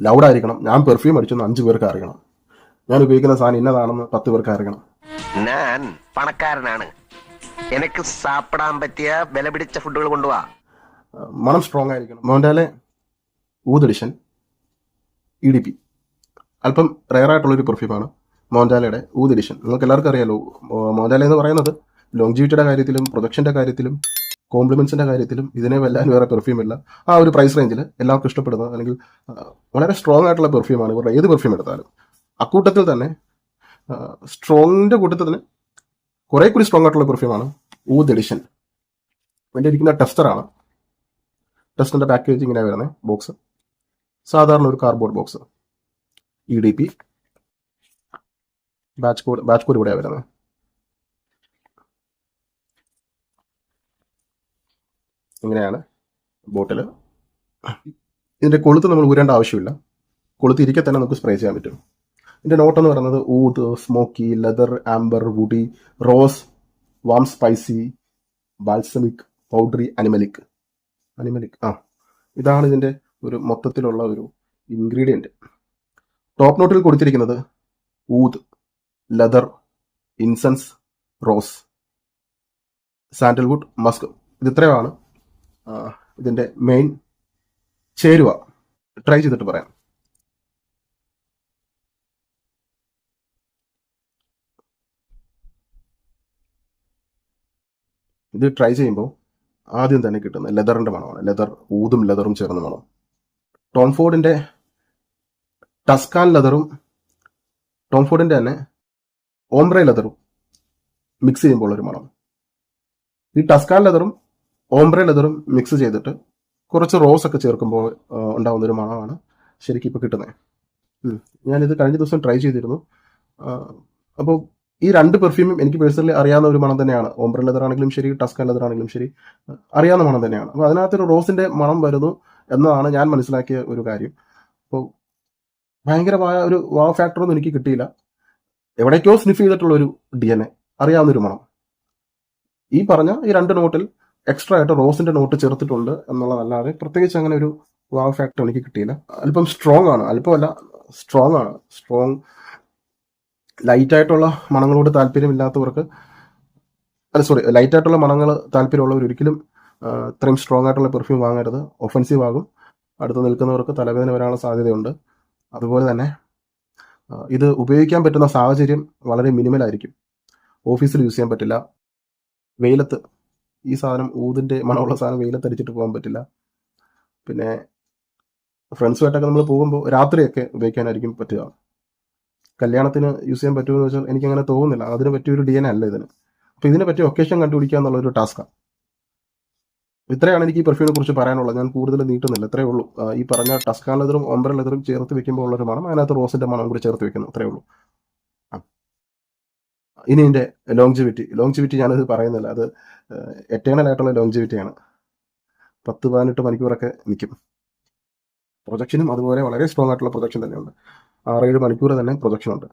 ലൗഡായിരിക്കണം. ഞാൻ പെർഫ്യൂം അടിച്ചെന്ന് അഞ്ചു പേർക്ക് അറിയണം. ഞാൻ ഉപയോഗിക്കുന്ന സാധനം ഇന്നതാണെന്ന് പത്ത് പേർക്ക് അറിയണം. ഞാൻ പണക്കാരനാണ്. എനിക്ക് സാപ്പിടാൻ പറ്റിയ വില പിടിച്ച ഫുഡുകൾ കൊണ്ടുപോവാ മണം സ്ട്രോങ് ആയിരിക്കണം. മോഹൻലാലെ oud edition E D P. അല്പം റയർ ആയിട്ടുള്ളൊരു പെർഫ്യൂമാണ് മോണ്ടാലയുടെ ഊതഡിഷൻ നിങ്ങൾക്ക് എല്ലാവർക്കും അറിയാലോ മോ- മോണ്ടാല എന്ന് പറയുന്നത് ലോങ്ജിവിറ്റിയുടെ കാര്യത്തിലും പ്രൊഡക്ഷന്റെ കാര്യത്തിലും കോംപ്ലിമെന്റ്സിന്റെ കാര്യത്തിലും ഇതിനെ വെല്ലാൻ വേറെ പെർഫ്യൂം ഇല്ല. ആ ഒരു പ്രൈസ് റേഞ്ചിൽ എല്ലാവർക്കും ഇഷ്ടപ്പെടുന്ന അല്ലെങ്കിൽ വളരെ സ്ട്രോങ് ആയിട്ടുള്ള പെർഫ്യൂമാണ് ഇവരുടെ ഏത് പെർഫ്യൂം എടുത്താലും. അക്കൂട്ടത്തിൽ തന്നെ സ്ട്രോങ്ങിന്റെ കൂട്ടത്തിൽ തന്നെ കുറെ കൂടി സ്ട്രോങ് ആയിട്ടുള്ള പെർഫ്യൂമാണ് ഊത് എഡിഷൻ എന്റെ ഇരിക്കുന്ന ടെസ്റ്ററാണ് ടെസ്റ്ററിന്റെ പാക്കേജ് ഇങ്ങനെ വരുന്നത് ബോക്സ് സാധാരണ ഒരു cardboard box E D P batch code batch code ഇവിടെയാണ് വരുന്നത് ഇങ്ങനെയാണ് ബോട്ടിൽ ഇതിന്റെ കൊളുത്ത് നമ്മൾ ഊരേണ്ട ആവശ്യമില്ല. കൊളുത്ത് ഇരിക്കെ തന്നെ നമുക്ക് സ്പ്രേ ചെയ്യാൻ പറ്റും. ഇതിന്റെ നോട്ട് എന്ന് പറയുന്നത് oud smoky leather amber woody rose warm spicy balsamic powdery animalic animalic ആ. ഇതാണ് ഇതിന്റെ ഒരു മൊത്തത്തിലുള്ള ഒരു ഇൻഗ്രീഡിയന്റ് ടോപ്പ് നോട്ടിൽ കൊടുത്തിരിക്കുന്നത് oud leather incense rose sandalwood musk ഇത് ഇത്രയുമാണ്. ആ, ഇതിന്റെ മെയിൻ ചേരുവ. ട്രൈ ചെയ്തിട്ട് പറയാം. ഇത് ട്രൈ ചെയ്യുമ്പോൾ ആദ്യം തന്നെ കിട്ടുന്ന ലെതറിന്റെ മണമാണ്. ലെതർ ഊതും ലെതറും ചേർന്ന മണം. ടോംഫോർഡിന്റെ ടസ്കാൻ ലെതറും ടോംഫോർഡിന്റെ തന്നെ ഓംബ്രൈ ലെതറും മിക്സ് ചെയ്യുമ്പോൾ ഒരു മണം. ഈ ടസ്കാൻ ലെതറും ഓംബ്രെ ലെതറും മിക്സ് ചെയ്തിട്ട് കുറച്ച് റോസ് ഒക്കെ ചേർക്കുമ്പോൾ ഉണ്ടാകുന്ന ഒരു മണമാണ് ശരിക്കും ഇപ്പോൾ കിട്ടുന്നത്. ഞാനിത് കഴിഞ്ഞ ദിവസം ട്രൈ ചെയ്തിരുന്നു. അപ്പോൾ ഈ രണ്ട് പെർഫ്യൂമും എനിക്ക് പേഴ്സണലി അറിയാവുന്ന ഒരു മണം തന്നെയാണ്. ഓംബ്രെ ലെതർ ആണെങ്കിലും ശരി ടസ്കൻ ലെതർ ആണെങ്കിലും ശരി അറിയാവുന്ന മണം തന്നെയാണ്. അപ്പോൾ അതിനകത്തൊരു റോസിന്റെ മണം വരുന്നു എന്നതാണ് ഞാൻ മനസ്സിലാക്കിയ ഒരു കാര്യം. അപ്പോൾ ഭയങ്കരമായ ഒരു വാ ഫാക്ടറൊന്നും എനിക്ക് കിട്ടിയില്ല. എവിടേക്കോ സ്നിഫ് ചെയ്തിട്ടുള്ള ഒരു ഡി എൻ എ അറിയാവുന്ന ഒരു മണം. ഈ പറഞ്ഞ ഈ രണ്ട് നോട്ടിൽ എക്സ്ട്രാ ആയിട്ട് റോസിന്റെ നോട്ട് ചേർത്തിട്ടുണ്ട് എന്നുള്ളതല്ലാതെ പ്രത്യേകിച്ച് അങ്ങനെ ഒരു വാവ് ഫാക്ടർ എനിക്ക് കിട്ടിയില്ല. അല്പം സ്ട്രോങ് ആണ്. അല്പമല്ല സ്ട്രോങ് ആണ്. സ്ട്രോങ് ലൈറ്റ് ആയിട്ടുള്ള മണങ്ങളോട് താല്പര്യമില്ലാത്തവർക്ക് അല്ല സോറി ലൈറ്റ് ആയിട്ടുള്ള മണങ്ങൾ താല്പര്യമുള്ളവർ ഒരിക്കലും ഇത്രയും സ്ട്രോങ് ആയിട്ടുള്ള പെർഫ്യൂം വാങ്ങരുത്. ഒഫൻസീവ് ആകും. അടുത്ത് നിൽക്കുന്നവർക്ക് തലവേദന വരാനുള്ള സാധ്യതയുണ്ട്. അതുപോലെ തന്നെ ഇത് ഉപയോഗിക്കാൻ പറ്റുന്ന സാഹചര്യം വളരെ മിനിമൽ ആയിരിക്കും. ഓഫീസിൽ യൂസ് ചെയ്യാൻ പറ്റില്ല. വെയിലത്ത് ഈ സാധനം ഊതിന്റെ മണമുള്ള സാധനം വെയിലത്തടിച്ചിട്ട് പോകാൻ പറ്റില്ല. പിന്നെ ഫ്രണ്ട്സുമായിട്ടൊക്കെ നമ്മൾ പോകുമ്പോൾ രാത്രിയൊക്കെ ഉപയോഗിക്കാനായിരിക്കും പറ്റുക. കല്യാണത്തിന് യൂസ് ചെയ്യാൻ പറ്റുമെന്ന് വെച്ചാൽ എനിക്ക് അങ്ങനെ തോന്നുന്നില്ല. അതിന് പറ്റിയൊരു ഡി എൻ അല്ല ഇതിന്. അപ്പൊ ഇതിനെ പറ്റിയ ഒക്കേഷൻ കണ്ടുപിടിക്കുക എന്നുള്ളൊരു ടാസ്ക്കാണ് ഇത്രയാണ് എനിക്ക് ഈ പെർഫ്യൂമിനെ കുറിച്ച് പറയാനുള്ളത്. ഞാൻ കൂടുതൽ നീട്ടുന്നില്ല. ഇത്രയേ ഉള്ളൂ. ഈ പറഞ്ഞ ടസ്കാൻ ലെതറും ഒമ്പര ലെതറും ചേർത്ത് വെക്കുമ്പോൾ ഉള്ളൊരു മണം അതിനകത്ത് റോസിന്റെ മണം കൂടി ചേർത്ത് വെക്കുന്നു. അത്രയേ ഉള്ളൂ. ഇനി എന്റെ ലോങ്ജിവിറ്റി ലോങ്ജിവിറ്റി ഞാനത് പറയുന്നില്ല. അത് എറ്റേണൽ ആയിട്ടുള്ള ലോങ്ജിവിറ്റിയാണ് പത്ത് പതിനെട്ട് മണിക്കൂറൊക്കെ നിൽക്കും പ്രൊജക്ഷനും അതുപോലെ വളരെ സ്ട്രോങ് ആയിട്ടുള്ള പ്രൊജക്ഷൻ തന്നെയുണ്ട്. ആറേഴ് മണിക്കൂർ തന്നെ പ്രൊജക്ഷൻ ഉണ്ട്.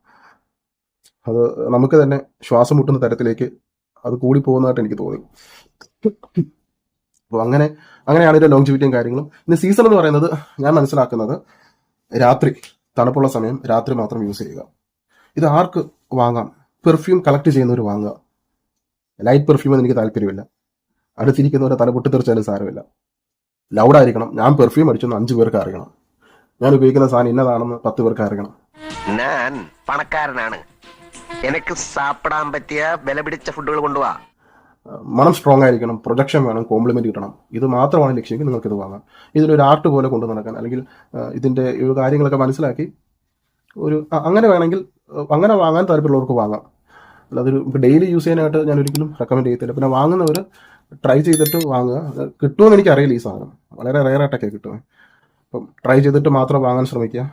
അത് നമുക്ക് തന്നെ ശ്വാസം മുട്ടുന്ന തരത്തിലേക്ക് അത് കൂടി പോകുന്നതായിട്ട് എനിക്ക് തോന്നി. അപ്പോൾ അങ്ങനെ അങ്ങനെയാണ് ലോങ് ലോങ്ജിവിറ്റിയും കാര്യങ്ങളും. ഇനി സീസൺ എന്ന് പറയുന്നത് ഞാൻ മനസ്സിലാക്കുന്നത് രാത്രി തണുപ്പുള്ള സമയം രാത്രി മാത്രം യൂസ് ചെയ്യുക. ഇത് ആർക്ക് വാങ്ങാം? പെർഫ്യൂം കളക്ട് ചെയ്യുന്നവർ വാങ്ങുക. ലൈറ്റ് പെർഫ്യൂം എനിക്ക് താല്പര്യമില്ല. അടുത്തിരിക്കുന്നവരെ തല പൊട്ടിത്തെറിച്ചാലും സാരമില്ല. ലൗഡായിരിക്കണം ഞാൻ പെർഫ്യൂം അടിച്ചൊന്ന് അഞ്ചു പേർക്ക് അറിയണം. ഞാൻ ഉപയോഗിക്കുന്ന സാധനം ഇന്നതാണെന്ന് പത്ത് പേർക്ക് അറിയണം. ഞാൻ പണക്കാരനാണ്. എനിക്ക് സാപ്പിടാൻ പറ്റിയ വില പിടിച്ച ഫുഡുകൾ കൊണ്ടുപോവാ മണം സ്ട്രോങ് ആയിരിക്കണം. പ്രൊജക്ഷൻ വേണം. കോംപ്ലിമെന്റ് കിട്ടണം. ഇത് മാത്രമാണ് ലക്ഷ്യമെങ്കിൽ നിങ്ങൾക്ക് ഇത് വാങ്ങാം. ഇതിനൊരു ആർട്ട് പോലെ കൊണ്ടു നടക്കാൻ. അല്ലെങ്കിൽ ഇതിന്റെ ഇതിന്റെ ഈ ഒരു കാര്യങ്ങളൊക്കെ മനസ്സിലാക്കി ഒരു അങ്ങനെ വേണമെങ്കിൽ അങ്ങനെ വാങ്ങാൻ താല്പര്യമുള്ളവർക്ക് വാങ്ങാം. അല്ലാതെ ഒരു ഡെയിലി യൂസ് ചെയ്യാനായിട്ട് ഞാൻ ഒരിക്കലും റെക്കമെൻഡ് ചെയ്യത്തില്ല. പിന്നെ വാങ്ങുന്നവർ ട്രൈ ചെയ്തിട്ട് വാങ്ങുക. കിട്ടുമെന്ന് എനിക്ക് അറിയില്ല ഈ സാധനം. വളരെ റെയർ ആയിട്ടൊക്കെ കിട്ടുമേ അപ്പം ട്രൈ ചെയ്തിട്ട് മാത്രം വാങ്ങാൻ ശ്രമിക്കുക.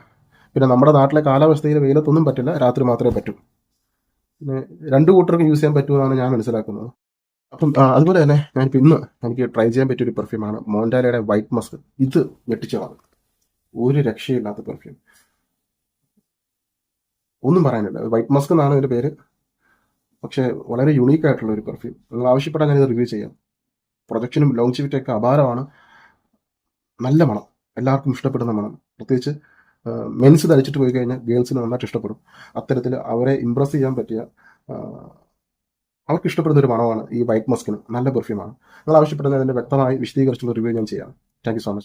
പിന്നെ നമ്മുടെ നാട്ടിലെ കാലാവസ്ഥയിൽ വെയിലത്തൊന്നും പറ്റില്ല രാത്രി മാത്രമേ പറ്റൂ. പിന്നെ രണ്ട് കൂട്ടർക്കും യൂസ് ചെയ്യാൻ പറ്റുമെന്നാണ് ഞാൻ മനസ്സിലാക്കുന്നത്. അപ്പം അതുപോലെ തന്നെ ഞാനിപ്പോൾ ഇന്ന് എനിക്ക് ട്രൈ ചെയ്യാൻ പറ്റിയ ഒരു പെർഫ്യൂമാണ് മോണ്ടാലയുടെ വൈറ്റ് മസ്ക് ഇത് ഞെട്ടിച്ചതാണ് ഒരു രക്ഷയില്ലാത്ത പെർഫ്യൂം ഒന്നും പറയാനില്ല. വൈറ്റ് മസ്ക് എന്നാണ് ഇതിന്റെ പേര്. പക്ഷേ വളരെ യുണീക്ക് ആയിട്ടുള്ള ഒരു പെർഫ്യൂം നിങ്ങൾ ആവശ്യപ്പെട്ടാൽ ഞാനിത് റിവ്യൂ ചെയ്യാം. പ്രൊജക്ഷനും ലോങ്ജിവിറ്റി ഒക്കെ അപാരമാണ്. നല്ല മണം. എല്ലാവർക്കും ഇഷ്ടപ്പെടുന്ന മണം. പ്രത്യേകിച്ച് മെൻസ് ധരിച്ചിട്ട് പോയി കഴിഞ്ഞാൽ ഗേൾസിന് നന്നായിട്ട് ഇഷ്ടപ്പെടും. അത്തരത്തിൽ അവരെ ഇമ്പ്രസ് ചെയ്യാൻ പറ്റിയ അവർക്ക് ഇഷ്ടപ്പെടുന്ന ഒരു മണമാണ് ഈ വൈറ്റ് മസ്കിന് നല്ല പെർഫ്യൂമാണ് നിങ്ങൾ ആവശ്യപ്പെടുന്നതിന്റെ വ്യക്തമായി വിശദീകരിച്ചുള്ള റിവ്യൂ ഞാൻ ചെയ്യാം. Thank so much